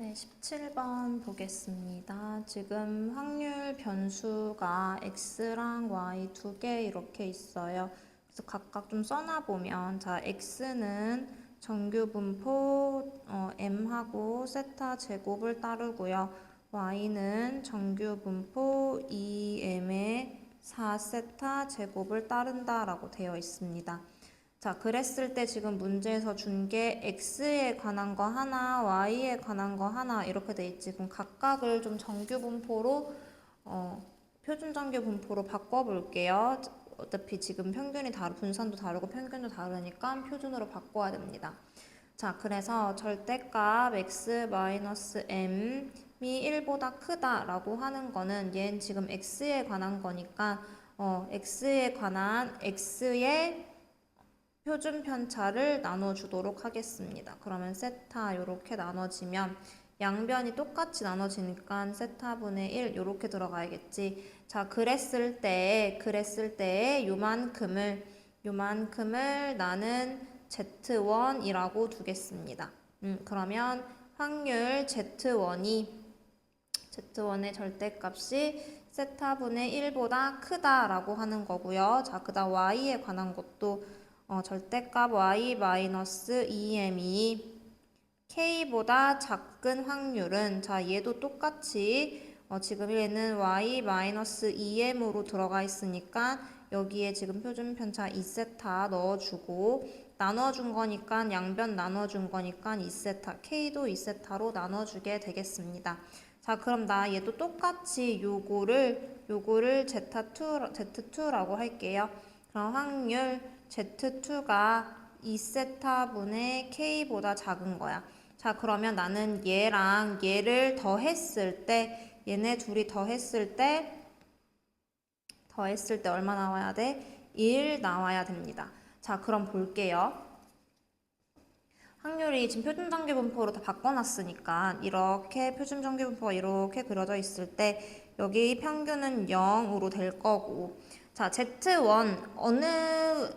네, 17번 보겠습니다. 지금 확률 변수가 x랑 y 두 개 이렇게 있어요. 그래서 각각 좀 써놔 보면, 자, x는 정규 분포 어, m하고 세타 제곱을 따르고요. y는 정규 분포 2m의 4세타 제곱을 따른다라고 되어 있습니다. 자, 그랬을 때 지금 문제에서 준 게 x에 관한 거 하나, y에 관한 거 하나 이렇게 돼 있지. 그럼 각각을 좀 정규 분포로 어, 표준 정규 분포로 바꿔 볼게요. 어차피 지금 평균이 다르 분산도 다르고 평균도 다르니까 표준으로 바꿔야 됩니다. 자, 그래서 절대값 x 마이너스 m이 1보다 크다라고 하는 거는 얘는 지금 x에 관한 거니까 어, x에 관한 x의 표준 편차를 나눠주도록 하겠습니다. 그러면 세타 이렇게 나눠지면 양변이 똑같이 나눠지니까 세타분의 1 이렇게 들어가야겠지. 자, 그랬을 때, 그랬을 때 요만큼을 요만큼을 나는 Z1이라고 두겠습니다. 음, 그러면 확률 Z1이 Z1의 절대값이 세타분의 1보다 크다라고 하는 거고요. 자, 그다음 Y에 관한 것도 어, 절대값 y 마이너스 2m이 k보다 작은 확률은 자 얘도 똑같이 어, 지금 얘는 y 마이너스 2m으로 들어가 있으니까 여기에 지금 표준 편차 2세타 넣어주고 나눠준 거니까 양변 나눠준 거니까 2세타 k도 2세타로 나눠주게 되겠습니다. 자 그럼 나 얘도 똑같이 요거를 요거를 z2 z2라고 할게요. 그럼 확률 Z2가 2세타분의 K보다 작은 거야. 자, 그러면 나는 얘랑 얘를 더했을 때, 얘네 둘이 더했을 때, 더했을 때 얼마 나와야 돼? 1 나와야 됩니다. 자, 그럼 볼게요. 확률이 지금 표준정규 분포로 다 바꿔놨으니까 이렇게 표준정규 분포가 이렇게 그려져 있을 때 여기 평균은 0으로 될 거고 자, Z1 어느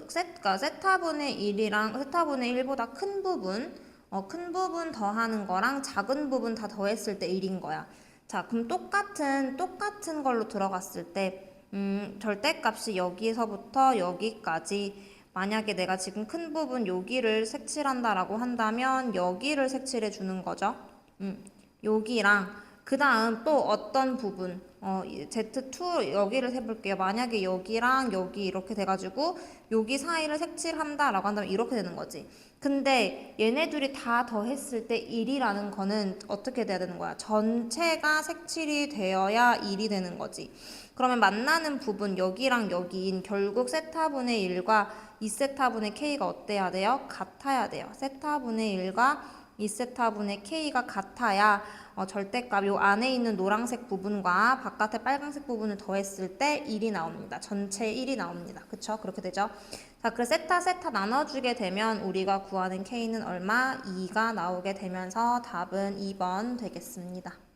세트가 세타분의 1이랑 세타분의 1보다 큰 부분, 어, 큰 부분 더하는 거랑 작은 부분 다 더했을 때 1인 거야. 자, 그럼 똑같은 똑같은 걸로 들어갔을 때 음, 절대값이 여기서부터 여기까지 만약에 내가 지금 큰 부분 여기를 색칠한다라고 한다면 여기를 색칠해 주는 거죠. 음, 여기랑 그 다음 또 어떤 부분 어, Z2 여기를 해볼게요. 만약에 여기랑 여기 이렇게 돼가지고 여기 사이를 색칠한다라고 한다면 이렇게 되는 거지. 근데 얘네들이 다 더했을 때 1이라는 거는 어떻게 돼야 되는 거야? 전체가 색칠이 되어야 1이 되는 거지. 그러면 만나는 부분 여기랑 여기인 결국 세타분의 1과 2세타분의 k가 어때야 돼요? 같아야 돼요. 세타분의 1과 2세타분의 k가 같아야 어, 절대값 요 안에 있는 노란색 부분과 바깥에 빨간색 부분을 더했을 때 1이 나옵니다. 전체 1이 나옵니다. 그쵸? 그렇게 되죠? 자, 그래서 세타 세타 나눠주게 되면 우리가 구하는 k는 얼마? 2가 나오게 되면서 답은 2번 되겠습니다.